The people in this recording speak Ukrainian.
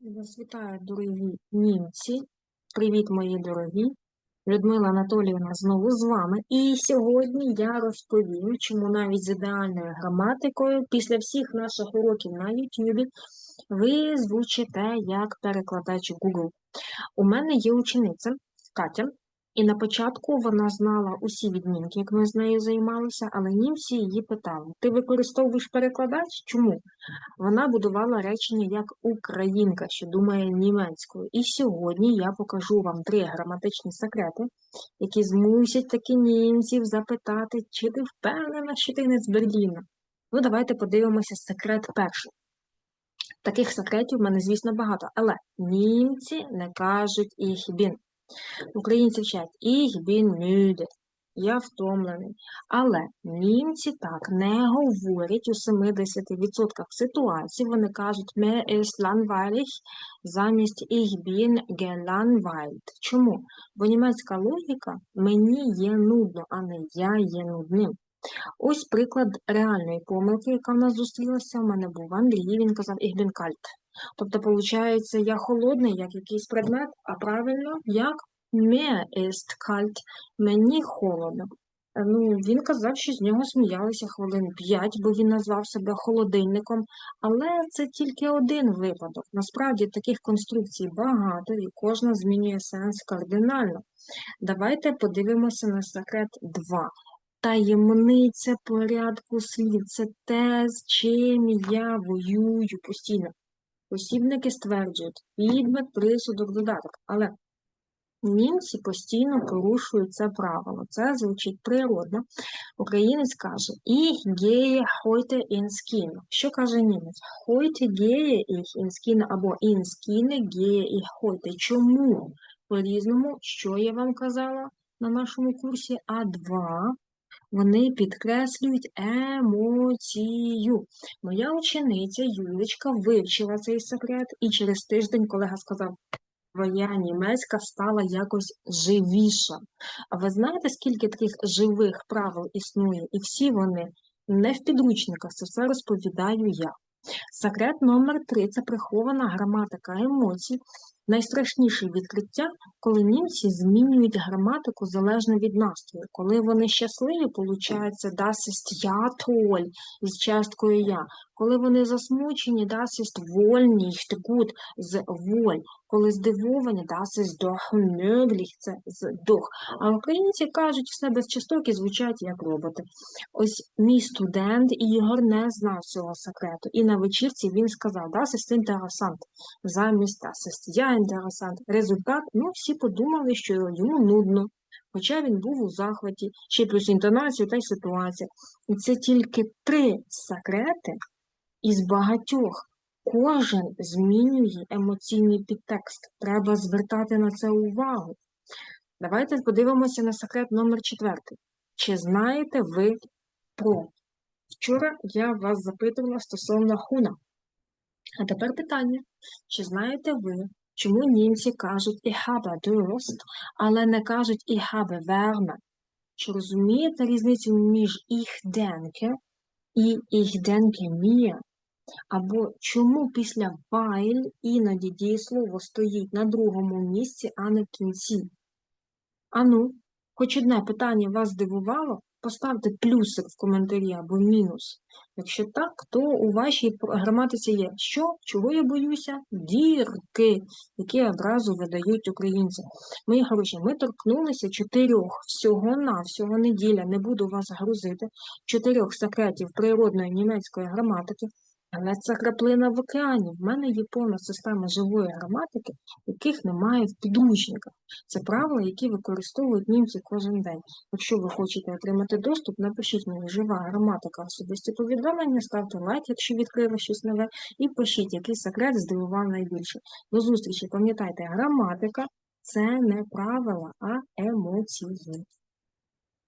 Вас вітаю, дорогі німці. Привіт, мої дорогі. Людмила Анатоліївна знову з вами. І сьогодні я розповім, чому навіть з ідеальною граматикою після всіх наших уроків на YouTube ви звучите як перекладач Google. У мене є учениця Катя, і на початку вона знала усі відмінки, як ми з нею займалися, але німці її питали: ти використовуєш перекладач? Чому? Вона будувала речення як українка, що думає німецькою. І сьогодні я покажу вам три граматичні секрети, які змусять таки німців запитати, чи ти впевнена, що ти не з Берліна. Ну, давайте подивимося секрет перший. Таких секретів в мене, звісно, багато, але німці не кажуть «ich bin». Українці вчать «ich bin müde», я втомлений. Але німці так не говорять у 70% ситуацій. Вони кажуть «mir ist langweilig» замість «ich bin gelangweilt». Чому? Бо німецька логіка «мені є нудно», а не «я є нудним». Ось приклад реальної помилки, яка в нас зустрілася. У мене був Андрій, він казав «ich bin kalt». Тобто, виходить, я холодний, як якийсь предмет, а правильно, як «mir ist kalt», мені холодно. Е, Ну, він казав, що з нього сміялися хвилин п'ять, бо він назвав себе холодильником, але це тільки один випадок. Насправді таких конструкцій багато, і кожна змінює сенс кардинально. Давайте подивимося на секрет 2. Таємниця порядку слів це те, з чим я воюю постійно. Посібники стверджують підмет, присудок, додаток. Але німці постійно порушують це правило. Це звучить природно. Українець каже «Ich gehe heute ins Kino». Що каже німець? «Heute gehe ich ins Kino» або «ins Kino gehe ich heute». Чому? По-різному, що я вам казала на нашому курсі А2, вони підкреслюють емоцію. Моя учениця Юлечка вивчила цей секрет, і через тиждень колега сказав, твоя німецька стала якось живіша. А ви знаєте, скільки таких живих правил існує? І всі вони не в підручниках, це все розповідаю я. Секрет номер три це прихована граматика емоцій. Найстрашніше відкриття, коли німці змінюють граматику залежно від настрою. Коли вони щасливі, получається das ist ja toll з часткою я. Коли вони засмучені, das ist wohl nicht з воль. Коли здивовані, das ist doch це з doch. А українці кажуть все без часток і звучать як роботи. Ось мій студент Ігор не знав цього секрету. І на вечірці він сказав das ist interessant замість das ja interessant. Результат, ну, всі подумали, що йому нудно. Хоча він був у захваті, ще плюс інтонацію та й ситуація. І це тільки три секрети із багатьох. Кожен змінює емоційний підтекст. Треба звертати на це увагу. Давайте подивимося на секрет номер четвертий. Чи знаєте ви про? Вчора я вас запитувала стосовно хуна. А тепер питання. Чи знаєте ви, чому німці кажуть «ich habe Durst», але не кажуть «ich habe Wärme»? Чи розумієте різницю між «ich denke» і «ich denke mir»? Або чому після «weil» іноді дієслово стоїть на другому місці, а не в кінці? Ану, хоч одне питання вас здивувало? Поставте плюсик в коментарі або мінус. Якщо так, то у вашій граматиці є що, чого я боюся? Дірки, які одразу видають українці. Мої хороші, ми торкнулися чотирьох всього на всього неділя, не буду вас грузити, чотирьох секретів природної німецької граматики. Але це краплина в океані. В мене є повна система живої граматики, яких немає в підручниках. Це правила, які використовують німці кожен день. Якщо ви хочете отримати доступ, напишіть мені жива граматика особисті повідомлення, ставте лайк, якщо відкрили щось нове, і пишіть, який секрет здивував найбільше. До зустрічі, пам'ятайте, граматика це не правила, а емоції.